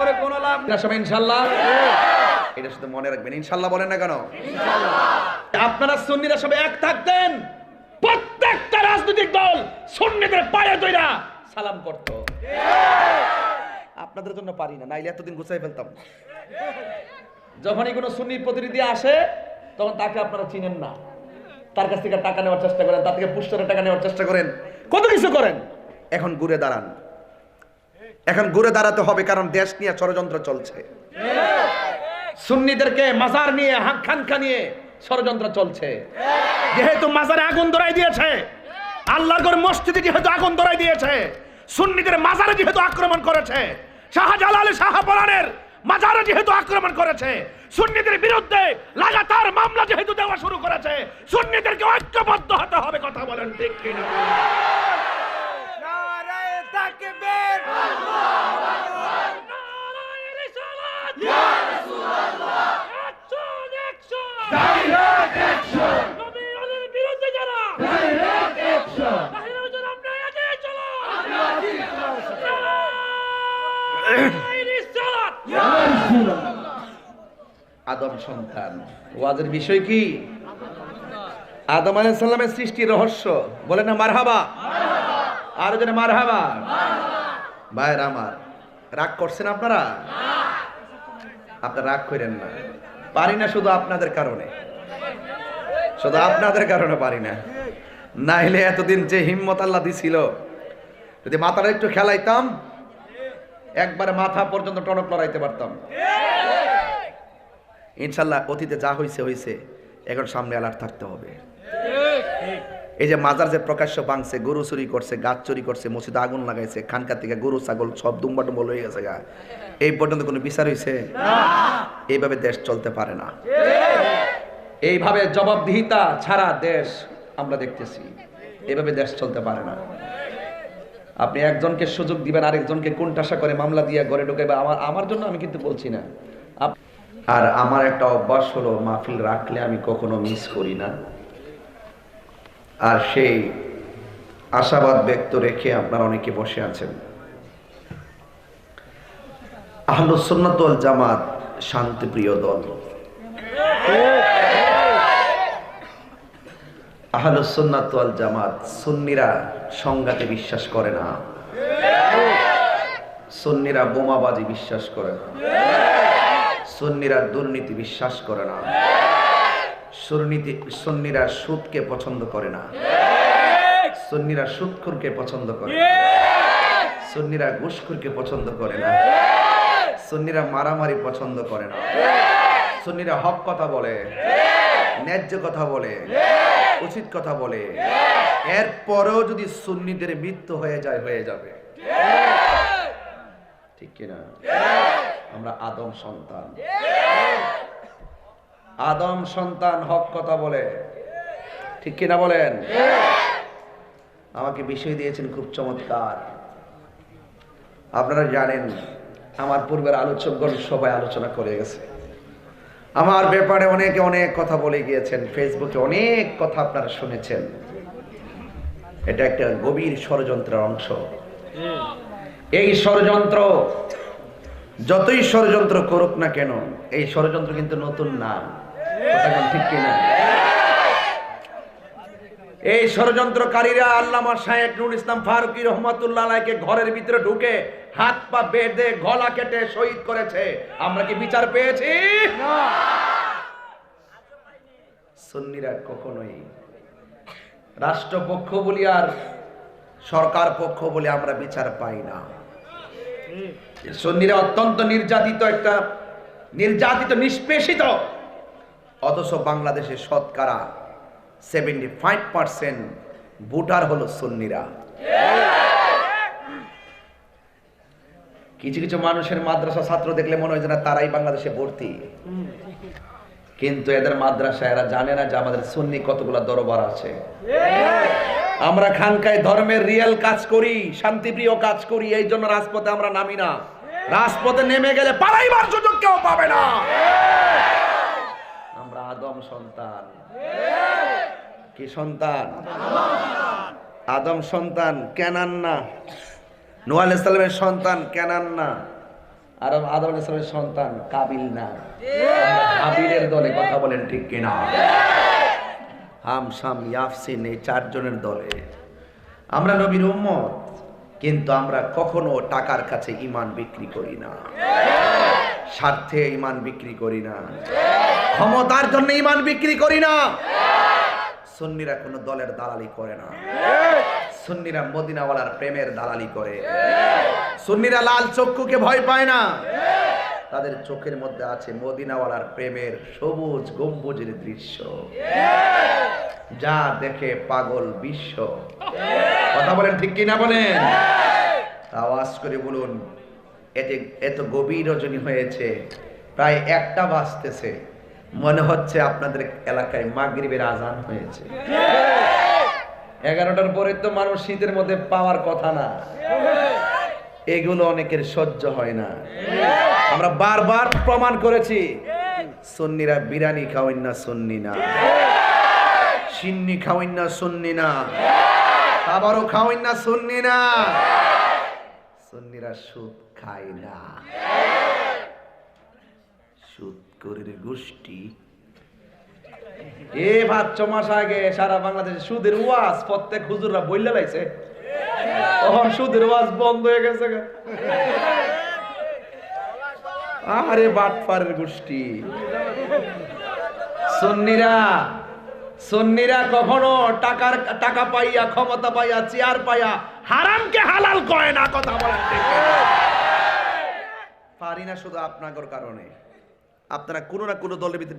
করে কোনো লাভ না সবাই ইনশাল্লাহ এটা শুধু মনে রাখবেন ইনশাল্লাহ বলেন না কেন? আপনারা সুন্নিরা সবাই এক থাকতেন প্রত্যেকটা রাজনৈতিক দল সুন্নিদের পায়ে দইরা সালাম করত। আপনাদের জন্য পারি না নাইলে এতদিন গুছাই ফেলতাম। যখনই কোনো সুন্নির প্রতিনিধি আসে তখন তাকে আপনারা চিনেন না। তার কাছ থেকে টাকা নেওয়ার চেষ্টা করেন তার থেকে পুস্তরের টাকা নেওয়ার চেষ্টা করেন। কত কিছু করেন? এখন ঘুরে দাঁড়ান। এখন ঘুরে দাঁড়াতে হবে, কারণ দেশ নিয়ে ষড়যন্ত্র চলছে। সুন্নিদেরকে মাজার নিয়ে, হাক খানকা নিয়ে ষড়যন্ত্র চলছে। যেহেতু মাজারে আগুন ধরাই দিয়েছে, আল্লাহর ঘর মসজিদে যেহেতু আগুন ধরাই দিয়েছে, সুন্নিদের মাজারে যেহেতু আক্রমণ করেছে, শাহজালাল শাহপরানের মাজারে যেহেতু আক্রমণ করেছে, সুন্নিদের বিরুদ্ধে লাগাতার মামলা যেহেতু দেওয়া শুরু করেছে, সুন্নিদেরকে ঐক্যবদ্ধ হতে হবে, কথা বলেন ঠিক কিনা। আদম সন্তান। ওয়াজের বিষয় কি? আদম আলাইহিস সালামের সৃষ্টির রহস্য। বলে না, মারহাবা। আর যেন মারহাবা। ভাইয়ের আমার, রাগ করছেন আপনারা? আপনারা রাগ করেন না। পারি না শুধু আপনাদের কারণে। শুধু আপনাদের কারণে পারি না। নাইলে এতদিন যে হিম্মত আল্লাহ দিছিল, যদি মাথাটা একটু খেলাইতাম, একবারে মাথা পর্যন্ত টনক লড়াইতে পারতাম। ইনশাল্লাহ অতীতে যা হয়েছে হয়েছে এখন সামনে অ্যালার্ট থাকতে হবে। এই যে মাজার যে প্রকাশ্য ভাঙছে গরু চুরি করছে গাছ চুরি করছে মসজিদে আগুন লাগাইছে খানকা থেকে গরু ছাগল সব দুম্বা টুম্বল হয়ে গেছে গা। এই পর্যন্ত কোনো বিচার হয়েছে এইভাবে দেশ চলতে পারে না। এইভাবে জবাবদিহিতা ছাড়া দেশ আমরা দেখতেছি। এভাবে দেশ চলতে পারে না। আপনি একজনকে সুযোগ দিবেন আরেকজনকে কোনটাশা করে মামলা দিয়ে ঘরে ঢুকে আমার আমার জন্য আমি কিন্তু বলছি না। আর আমার একটা অভ্যাস হলো মাহফিল রাখলে আমি কখনো মিস করি না। আর সেই আশাবাদ ব্যক্ত রেখে আপনারা অনেকে বসে আছেন। আহলুসন্নাত ওয়াল জামাত শান্তিপ্রিয় দল। আহলুসন্নাত জামাত সুন্নিরা সংঘাতে বিশ্বাস করে না। সুন্নিরা বোমাবাজি বিশ্বাস করে না। সুন্নিরা দুর্নীতি বিশ্বাস করে না। সুর্নীতি সুন্নিরা সুদকে পছন্দ করে না। সুন্নিরা সুদখুরকে পছন্দ করে সুন্নিরা ঘুষখুরকে পছন্দ করে না। সুন্নিরা মারামারি পছন্দ করে না। সুন্নিরা হক কথা বলে। ন্যায্য কথা বলে। উচিত কথা বলে। এরপরেও যদি সুন্নিদের মৃত্যু হয়ে যায় হয়ে যাবে। ঠিক। কিনা? আমরা আদম সন্তান। আদম সন্তান হক কথা বলে। ঠিক কিনা বলেন? আমাকে বিষয় দিয়েছেন খুব চমৎকার। আপনারা জানেন, আমার পূর্বের আলোচকগণ সবাই আলোচনা করে গেছে। আমার ব্যাপারে অনেকে অনেক কথা বলে গিয়েছেন, ফেসবুকে অনেক কথা আপনারা শুনেছেন। এটা একটা গভীর ষড়যন্ত্রের অংশ। এই ষড়যন্ত্র, যতই ষড়যন্ত্র করুক না কেন, এই ষড়যন্ত্র কিন্তু নতুন না। ঠিক কিনা? এই ষড়যন্ত্রকারীরা আল্লামা শাহেক নুর ইসলাম ফারুকি রহমাতুল্লাহ আলাইকে ঘরের ভিতরে ঢুকে হাত পা বেঁধে গলা কেটে শহীদ করেছে। আমরা কি বিচার পেয়েছি? সুন্নিরা কখনোই রাষ্ট্রপক্ষ বলি আর সরকার পক্ষ বলে আমরা বিচার পাই না। সুন্নিরা অত্যন্ত নির্যাতিত একটা নির্যাতিত নিষ্পেষিত অথচ বাংলাদেশের শতকরা সেভেন্টি ফাইভ পার্সেন্ট ভোটার হলো সুন্নিরা। কিছু কিছু মানুষের মাদ্রাসা ছাত্র দেখলে মনে হয় যে না, তারাই বাংলাদেশে ভর্তি। কিন্তু এদের মাদ্রাসা এরা জানে না যে আমাদের সুন্নি কতগুলা দরবার আছে। আমরা খানকায় ধর্মের রিয়েল কাজ করি, শান্তিপ্রিয় কাজ করি, এই জন্য রাজপথে আমরা নামি না। রাজপথে নেমে গেলে পালাইবার সুযোগ কেউ পাবে না। আদম সন্তান। কি সন্তান? আদম সন্তান কেনান না। নোয়াল ইসলামের সন্তান কেনান না। আর আদম ইসলামের সন্তান কাবিল না। কাবিলের দলে কথা বলেন ঠিক কিনা? হাম শাম ইয়াফসিন এই চারজনের দলে। আমরা নবীর উম্মত কিন্তু আমরা কখনো টাকার কাছে ইমান বিক্রি করি না। স্বার্থে ইমান বিক্রি করি না। ক্ষমতার জন্য ইমান বিক্রি করি না। সুন্নিরা কোনো দলের দালালি করে না। সুন্নিরা মদিনাওয়ালার প্রেমের দালালি করে। সুন্নিরা লাল চক্ষুকে ভয় পায় না। তাদের চোখের মধ্যে আছে মদিনাওয়ালার প্রেমের সবুজ গম্বুজের দৃশ্য। যা দেখে পাগল বিশ্ব। কথা বলেন ঠিক কিনা বলেন? আওয়াজ করে বলুন, এতে এত গভীর রজনী হয়েছে, প্রায় একটা বাজতেছে। মনে হচ্ছে আপনাদের এলাকায় মাগরিবের আজান হয়েছে। এগারোটার পরে তো মানুষ শীতের মধ্যে পাওয়ার কথা না। এগুলো অনেকের সহ্য হয় না। আমরা বারবার প্রমাণ করেছি। সন্নিরা বিরিয়ানি খাওয়েন না সুন্নি না। সিন্নি খাওয়েন না সুন্নি না। আবারও খাওয়েন না সুন্নি না। সন্নিরা সুদ খায় না। সুদ করে গোষ্ঠী। এ ভাত আগে সারা বাংলাদেশে সুদের ওয়াজ প্রত্যেক হুজুররা বইলে লাইছে। তখন সুদের ওয়াজ বন্ধ হয়ে গেছে আরে বাটপারের গোষ্ঠী। সন্নিরা সন্নিরা কখনো টাকার, টাকা পাইয়া, ক্ষমতা পাইয়া, চেয়ার পাইয়া, হারামকে হালাল কয় না কথা বলেন পারি না শুধু আপনাদের কারণে। আপনারা কোনো না কোনো দলের ভিতরে